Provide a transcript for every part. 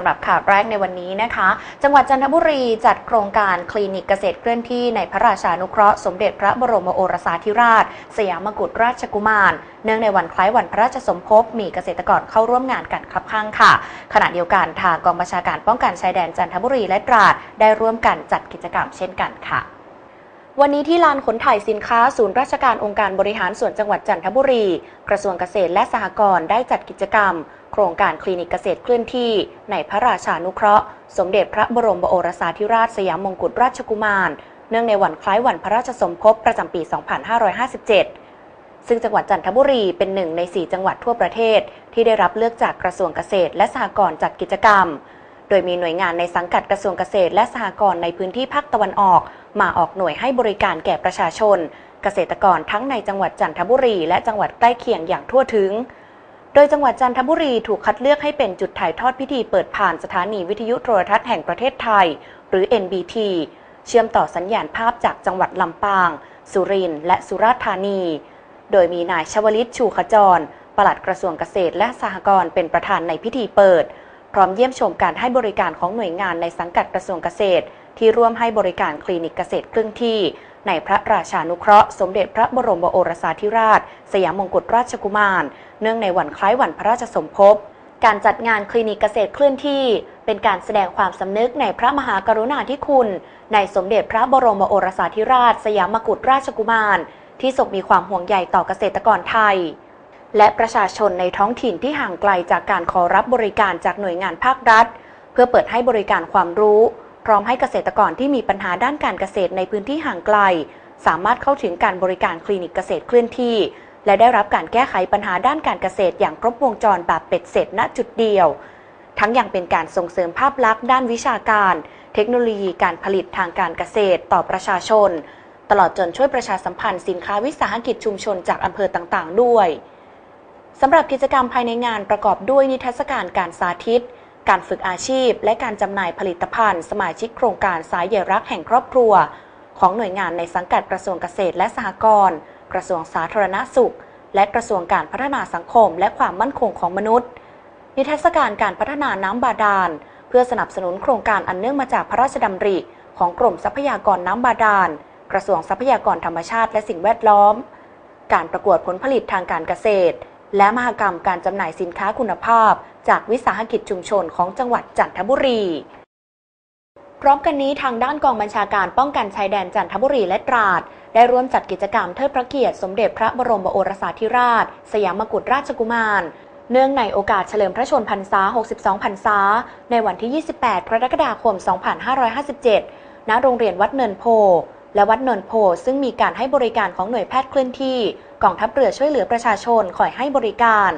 ำหรับข่าวแรกในวันนี้นะคะ จังหวัดจันทบุรีจัดโครงการคลินิกเกษตรเคลื่อนที่ในพระราชานุเคราะห์สมเด็จพระบรมโอรสาธิราช สยามกุฎราชกุมาร เนื่องในวันคล้ายวันพระราชสมภพมีเกษตรกรเข้าร่วมงานกันครับข้างค่ะ ขณะเดียวกันทางกองบัญชาการป้องกันชายแดนจันทบุรีและตราดได้ร่วมกันจัดกิจกรรมเช่นกันค่ะ วันนี้ที่ลานขนถ่ายสินค้าศูนย์ราชการองค์การบริหารส่วนจังหวัดจันทบุรี กระทรวงเกษตรและสหกรณ์ได้จัดกิจกรรม โครงการคลินิกเกษตรเคลื่อนที่ ในพระราชานุเคราะห์ สมเด็จพระบรมโอรสาธิราชสยามมงกุฎราชกุมาร เนื่องในวันคล้ายวันพระราชสมภพประจำปี 2557ซึ่งจังหวัดจันทบุรีเป็นหนึ่งใน 4 จังหวัดทั่วประเทศ ที่ได้รับเลือกจากกระทรวงเกษตรและสหกรณ์จัดกิจกรรม โดยมีหน่วยงานในสังกัดกระทรวงเกษตรและสหกรณ์ในพื้นที่ภาคตะวันออก มาออกหน่วยให้บริการแก่ประชาชน เกษตรกรทั้งในจังหวัดจันทบุรี และจังหวัดใกล้เคียงอย่างทั่วถึง โดยจังหวัดจันทบุรีถูกคัดเลือกให้เป็นจุดถ่ายทอดพิธีเปิดผ่านสถานีวิทยุโทรทัศน์แห่งประเทศไทย หรือ NBT เชื่อมต่อสัญญาณภาพจากจังหวัดลำปาง สุรินทร์และสุราษฎร์ธานี โดยมีนายชวลิตชูขจรปลัดกระทรวงเกษตรและสหกรณ์เป็นประธานในพิธีเปิด พร้อมเยี่ยมชมการให้บริการของหน่วยงานในสังกัดกระทรวงเกษตร ที่ร่วมให้บริการคลินิกเกษตรเคลื่อนที่ ในพระราชานุเคราะห์ สมเด็จพระบรมโอรสาธิราช สยามมงกุฎราชกุมาร เนื่องในวันคล้ายวันพระราชสมภพการจัดงานคลินิกเกษตรเคลื่อนที่ เป็นการแสดงความสำนึกในพระมหากรุณาธิคุณ ในสมเด็จพระบรมโอรสาธิราช สยามกุฎราชกุมาร ที่ทรงมีความห่วงใยต่อเกษตรกรไทย และประชาชนในท้องถิ่นที่ห่างไกลจากการขอรับบริการจากหน่วยงานภาครัฐ เพื่อเปิดให้บริการความรู้ พร้อมให้เกษตรกรที่มีปัญหาด้านการเกษตรในพื้นที่ห่างไกล สามารถเข้าถึงการบริการคลินิกเกษตรเคลื่อนที่ และได้รับการแก้ไขปัญหาด้านการเกษตรอย่างครบวงจรแบบเป็ดเสร็จณจุดเดียว ทั้งยังเป็นการส่งเสริมภาพลักษณ์ด้านวิชาการ เทคโนโลยีการผลิตทางการเกษตรต่อประชาชน ตลอดจนช่วยประชาสัมพันธ์สินค้าวิสาหกิจชุมชนจากอำเภอต่างๆ ด้วยสำหรับกิจกรรมภายในงานประกอบด้วยนิทรรศการการสาธิต การฝึกอาชีพ และการจำหน่ายผลิตภัณฑ์ สมาชิกโครงการสายใยรักแห่งครอบครัว ของหน่วยงานในสังกัดกระทรวงเกษตรและสหกรณ์กระทรวงสาธารณสุข และกระทรวงการพัฒนาสังคม และความมั่นคงของมนุษย์ นิทรรศการการพัฒนาน้ำบาดาล เพื่อสนับสนุนโครงการอันเนื่องมาจากพระราชดำริ ของกรมทรัพยากรน้ำบาดาล กระทรวงทรัพยากรธรรมชาติ และสิ่งแวดล้อม การประกวดผลผลิตทางการเกษตร และมหกรรมการจำหน่ายสินค้าคุณภาพ จากวิสาหกิจชุมชนของจังหวัดจันทบุรี พร้อมกันนี้ทางด้านกองบัญชาการป้องกันชายแดนจันทบุรีและตราด ได้ร่วมจัดกิจกรรมเทิดพระเกียรติสมเด็จพระบรมโอรสาธิราช สยามกุฎราชกุมาร เนื่องในโอกาสเฉลิมพระชนพรรษา 62 พรรษา ในวันที่ 28 กรกฎาคม 2557 ณ โรงเรียนวัดเนินโพและวัดเนินโพซึ่งมีการให้บริการของหน่วยแพทย์เคลื่อนที่กองทัพเรือช่วยเหลือประชาชนคอยให้บริการ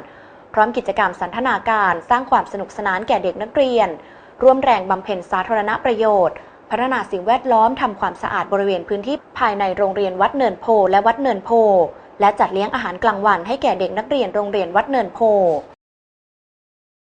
พร้อมกิจกรรมสันทนาการสร้างความสนุกสนานแก่เด็กนักเรียน ร่วมแรงบำเพ็ญสาธารณประโยชน์ พัฒนาสิ่งแวดล้อมทำความสะอาดบริเวณพื้นที่ภายในโรงเรียนวัดเนินโพและวัดเนินโพและจัดเลี้ยงอาหารกลางวันให้แก่เด็กนักเรียนโรงเรียนวัดเนินโพ